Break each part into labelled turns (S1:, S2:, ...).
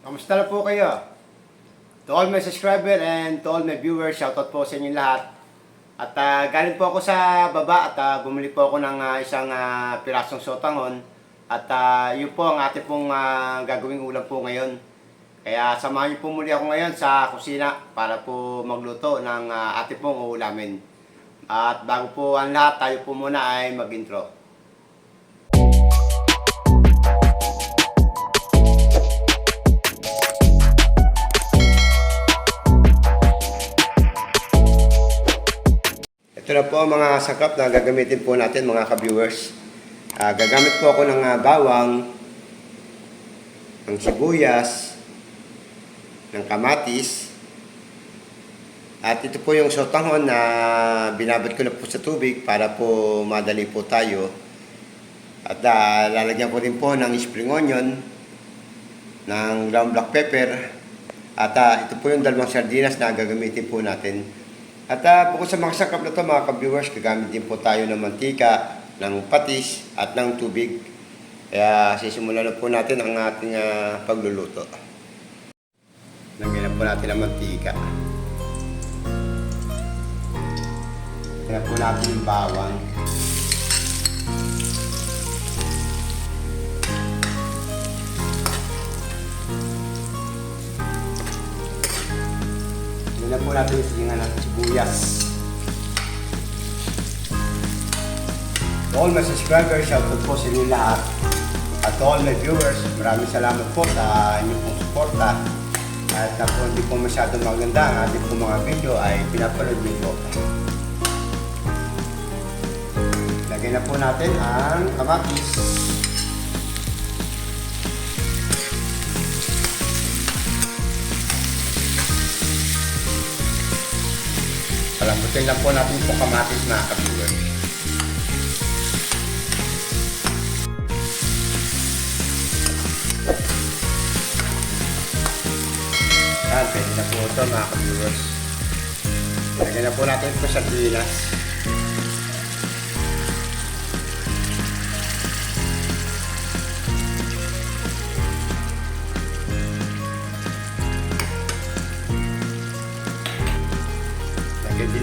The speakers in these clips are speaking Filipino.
S1: Kamusta na po kayo? To all my subscriber and to all my viewers, shoutout po sa inyo lahat. At ah, galing po ako sa baba at ah, bumili po ako ng ah, isang ah, pirasong sotangon. At ah, yun po ang ating pong ah, gagawing ulam po ngayon. Kaya samahan niyo po muli ako ngayon sa kusina para po magluto ng ah, ating pong uulamin. At bago po ang lahat, tayo po muna ay mag-intro. Ito na po mga sakap na gagamitin po natin mga ka-viewers. Ah, gagamit po ako ng ah, bawang, ng sibuyas, ng kamatis, at ito po yung sotanghon na binabad ko na po sa tubig para po madali po tayo. At ah, lalagyan ko rin po ng spring onion, ng ground black pepper, at ah, ito po yung dalawang sardinas na gagamitin po natin. At uh, bukod sa mga sakap na ito, mga ka-viewers, gagamit din po tayo ng mantika, ng patis, at ng tubig. Kaya sisimulan na po natin ang ating ah, pagluluto. Lagyan na po natin ang mantika. Lagyan na po natin yung bawang. Po natin yung singa ng sibuyas. All my subscribers, shoutout po sa inyo lahat. At all my viewers, maraming salamat po sa inyong pong suporta. At na po hindi po masyadong maganda ang ating po mga video ay pinapanood niyo po. Lagyan na po natin ang kamatis. Palambutin lang po natin po kamatis na ka-viewers. Yan, pwede na po ito mga ka-viewers. Lagyan na po natin ito sa sardinas.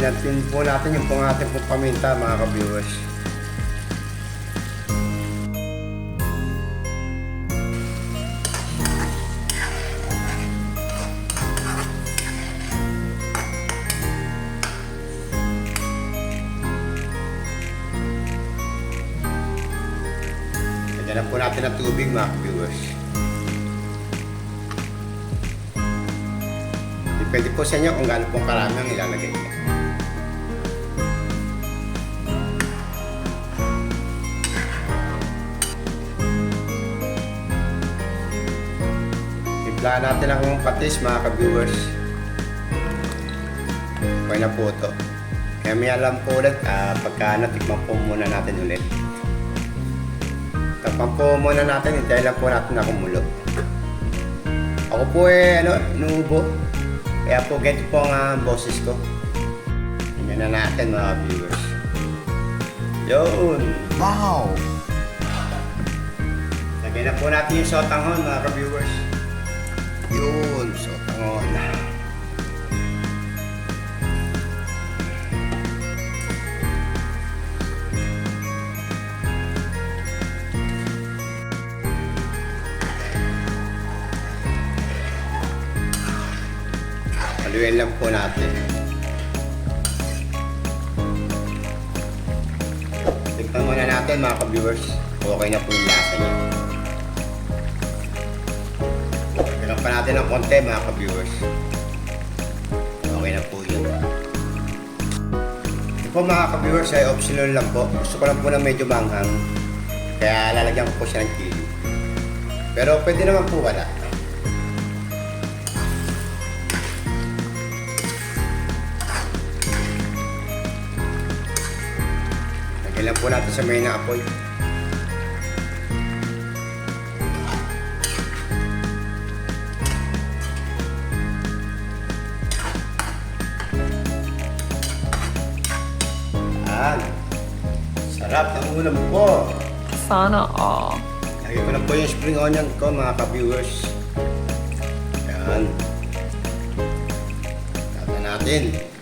S1: Natin po natin yung pong ating pong paminta mga ka-viewers. Lagyan po natin ang tubig mga viewers. Depende po sa inyo kung gaano pong karami ang ilalagay niyo. Timplahan natin ang patis mga ka-viewers. Okay na po ito. Kaya may alam po ulit, ah, pagka natikman po muna natin ulit. Tapang po muna natin, hintayin lang po natin na kumulo. Ako po eh, ano, inuubo. Kaya po, ganito po ang ah, boses ko. Tingnan na natin mga viewers. Yun!
S2: Wow!
S1: Lagyan na po natin yung sotanghon mga ka-viewers. Haluin lang po natin. Tignan muna natin mga ka-viewers. Okay na po yung lasa niya. Tignan pa natin ng konti mga ka-viewers. Okay na po yun. Ito po mga ka-viewers ay optional lang po. Gusto ko lang po na medyo manghang. Kaya lalagyan ko po siya ng chili. Pero pwede naman po wala. Lang po natin sa may na apoy. Yan. Sarap ng ulam po.
S2: Sana all.
S1: Lagyan ko na po yung spring onion ko mga ka-viewers. Yan. Kata natin.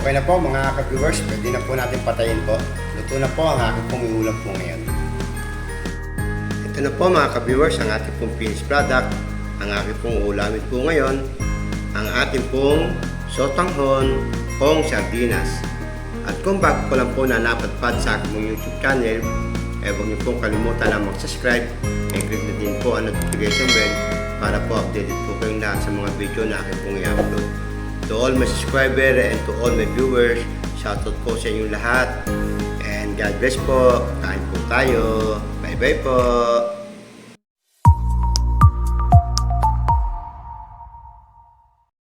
S1: Okay na po mga ka-viewers, pwede na po natin patayin po. Luto na po ang aking pong po ngayon. Ito na po mga ka-viewers, ang ating pong finished product. Ang aking pong ulamin po ngayon, ang ating pong sotanghon kong sardinas. At kung bago ko lang po na napadpad sa aking pong YouTube channel, eh huwag niyo pong kalimutan na mag-subscribe and click na din po ang notification bell para po updated po kayong lahat sa mga video na aking pong i-upload. To all my subscriber and to all my viewers, shoutout po sa inyong lahat. And God bless po. Kain po tayo. Bye-bye po.